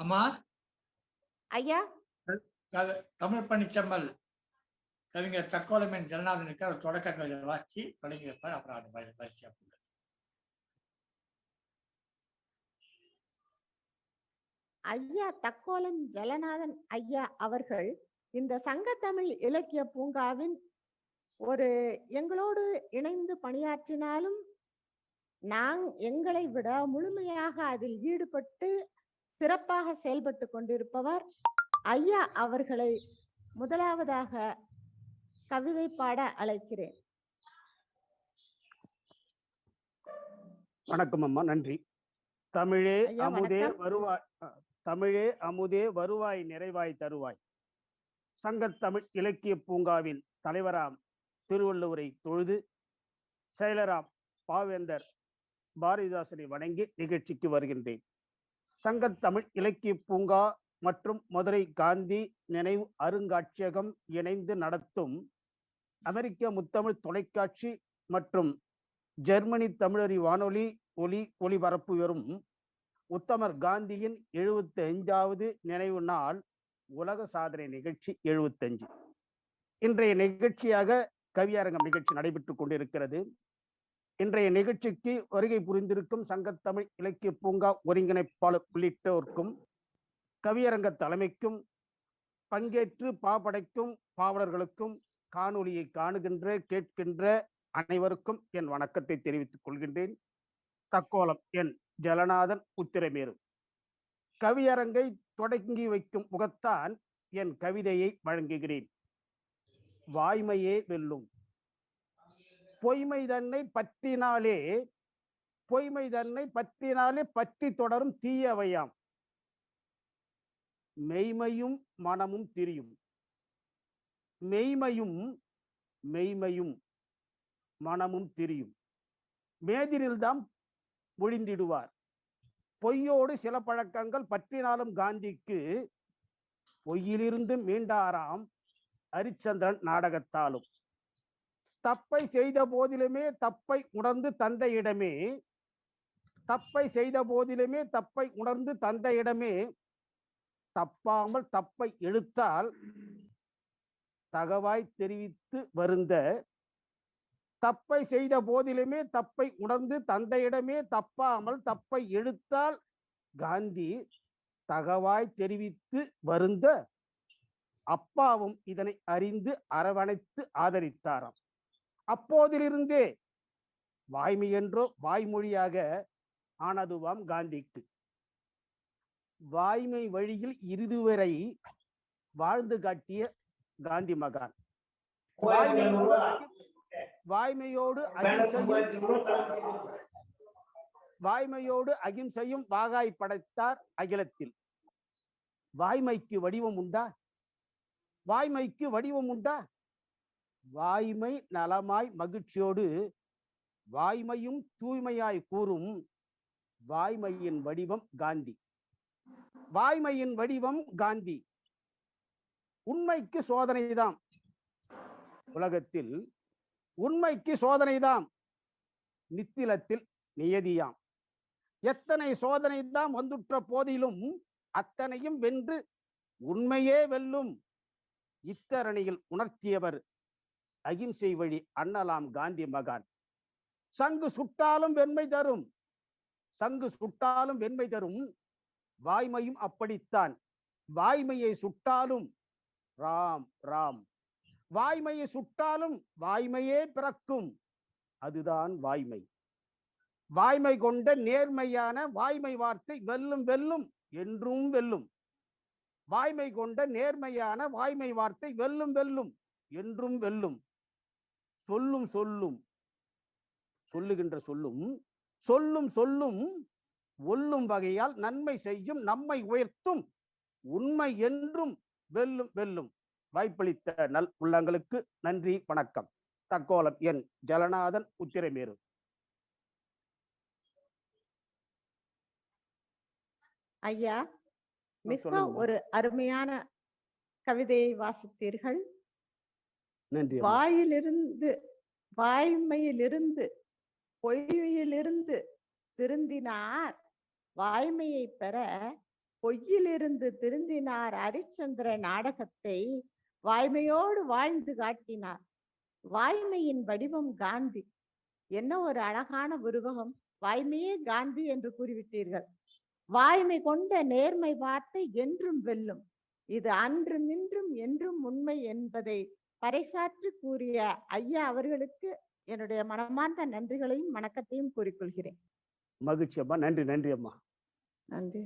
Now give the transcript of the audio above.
அம்மா? ஐயா? தமிழ் பணிச்செம்மல் கவிஞர் தக்கோலமேன் ஜனநாதனுக்கு அவர் தொடக்க கவிதை வாசிச்சு தொடங்கி வைப்பார் அப்புறம் அது பரிசையா போடுவார். ஐயா தக்கோலம் ஜலநாதன் ஐயா அவர்கள் இந்த சங்கத்தமிழ் இலக்கிய பூங்காவின் ஒரு எங்களோடு இணைந்து பணியாற்றினாலும் நாங் எங்களை விட முழுமையாக அதில் ஈடுபட்டு சிறப்பாக செயல்பட்டு கொண்டிருப்பவர் ஐயா அவர்களை முதலாவதாக கவிதை பாட அழைக்கிறேன். வணக்கம் அம்மா நன்றி. தமிழே அமுதே. வருவாய் தமிழே அமுதே வருவாய் நிறைவாய் தருவாய். சங்கத்தமிழ் இலக்கிய பூங்காவின் தலைவராம் திருவள்ளுவரை தொழுது செயலராம் பாவேந்தர் பாரதிதாசனை வணங்கி நிகழ்ச்சிக்கு வருகின்றேன். சங்கத்தமிழ் இலக்கிய பூங்கா மற்றும் மதுரை காந்தி நினைவு அருங்காட்சியகம் இணைந்து நடத்தும் அமெரிக்க முத்தமிழ் தொலைக்காட்சி மற்றும் ஜெர்மனி தமிழறி வானொலி ஒலி ஒளிபரப்பு வரும் உத்தமர் காந்தியின் எழுபத்தி ஐந்தாவது நினைவு நாள் உலக சாதனை நிகழ்ச்சி எழுபத்தஞ்சு இன்றைய நிகழ்ச்சியாக கவியரங்கம் நிகழ்ச்சி நடைபெற்றுக் கொண்டிருக்கிறது. இன்றைய நிகழ்ச்சிக்கு வருகை புரிந்திருக்கும் சங்கத்தமிழ் இலக்கிய பூங்கா ஒருங்கிணைப்பாளர் உள்ளிட்டோருக்கும் கவியரங்க தலைமைக்கும் பங்கேற்று பாபடைக்கும் பாவலர்களுக்கும் காணொலியை காணுகின்ற கேட்கின்ற அனைவருக்கும் என் வணக்கத்தை தெரிவித்துக் கொள்கின்றேன். தக்கோலம் என் ஜலநாதன் உத்திரமேரு. கவியரங்கை தொடங்கி வைக்கும் முகத்தான் என் கவிதையை வழங்குகிறேன். வாய்மையே வெல்லும் பொய்மை தன்னை பற்றினாலே பொய்மை தன்னை பற்றினாலே பற்றி தொடரும் தீயவையாம். மெய்மையும் மனமும் திரியும். மெய்மையும் மெய்மையும் மனமும் திரியும். மேதினில்தான் ஒழிந்திடுவார். பொய்யோடு சில பழக்கங்கள் பற்றினாலும் காந்திக்கு பொய்யிலிருந்து மீண்டாராம் ஹரிச்சந்திரன் நாடகத்தாலும். தப்பை செய்த போதிலுமே தப்பை உணர்ந்து தந்தையிடமே தப்பை செய்த போதிலுமே தப்பை உணர்ந்து தந்தையிடமே தப்பாமல் தப்பை எழுத்தால் தகவாய் தெரிவித்து வருந்த தப்பை செய்த போதிலுமே தப்பை உணர்ந்து தந்தையிடமே தப்பாமல் தப்பை எழுத்தால் காந்தி தகவாய் தெரிவித்து வருந்த அப்பாவும் இதனை அறிந்து அரவணைத்து ஆதரித்தாராம். அப்போதிலிருந்தே வாய்மை என்றோ வாய்மொழியாக ஆனதுவாம் காந்திக்கு. வாய்மை வழியில் இறுதுவரை வாழ்ந்து காட்டிய காந்தி மகான். வாய்மையோடு வாய்மையோடு அகிம்சையும் வாய்மையோடு அகிம்சையும் வாகாய் படைத்தார் அகிலத்தில். வாய்மைக்கு வடிவம் உண்டா? வாய்மைக்கு வடிவம் உண்டா? வாய்மை நலமாய் மகிழ்ச்சியோடு வாய்மையும் தூய்மையாய் கூறும் வாய்மையின் வடிவம் காந்தி. வாய்மையின் வடிவம் காந்தி. உண்மைக்கு சோதனைதான் உலகத்தில் உண்மைக்கு சோதனைதான் நித்திலத்தில் நியதியாம். எத்தனை சோதனை தான் வந்துற்ற போதிலும் அத்தனையும் வென்று உண்மையே வெல்லும். இத்தரணியில் உணர்த்தியவர் அகிம்சை வழி அண்ணலாம் காந்தி மகான். சங்கு சுட்டாலும் வெண்மை தரும். சங்கு சுட்டாலும் வெண்மை தரும். வாய்மையும் அப்படித்தான். வாய்மையை சுட்டாலும் ராம் ராம். வாய்மையை சுட்டாலும் வாய்மையே பிறக்கும். அதுதான் வாய்மை. வாய்மை கொண்ட நேர்மையான வாய்மை வார்த்தை வெல்லும் வெல்லும் என்றும் வெல்லும். வாய்மை கொண்ட நேர்மையான வாய்மை வார்த்தை வெல்லும் வெல்லும் என்றும் வெல்லும். சொல்லும் சொல்லும் சொல்லுகின்ற சொல்லும் சொல்லும் சொல்லும் ஒல்லும் வகையால் நன்மை செய்யும் நம்மை உயர்த்தும் உண்மை என்றும் வெல்லும் வெல்லும். வாய்ப்பளித்த நல் உள்ளங்களுக்கு நன்றி வணக்கம். தக்கோலம் என் ஜலநாதன் உத்திரமேரு. ஐயா மிக. ஒரு அருமையான கவிதையை வாசித்தீர்கள். நன்றி வாயிலிருந்து வாய்மையிலிருந்து பொய்யிலிருந்து திருந்தினார். வாய்மையை பெற பொய்யிலிருந்து திருந்தினார் ஹரிச்சந்திர நாடகத்தை வாய்மையோடு வாழ்ந்து காட்டினார். வாய்மையின் வடிவம் காந்தி. என்ன ஒரு அழகான உருவகம். வாய்மையே காந்தி என்று கூறிவிட்டீர்கள். வாய்மை கொண்ட நேர்மை வார்த்தை என்றும் வெல்லும். இது அன்றும் இன்றும் என்றும் உண்மை என்பதை பறைசாற்றி கூறிய ஐயா அவர்களுக்கு என்னுடைய மனமார்ந்த நன்றிகளையும் வணக்கத்தையும் கூறிக்கொள்கிறேன். மகிழ்ச்சி அம்மா. நன்றி நன்றி அம்மா. நன்றி.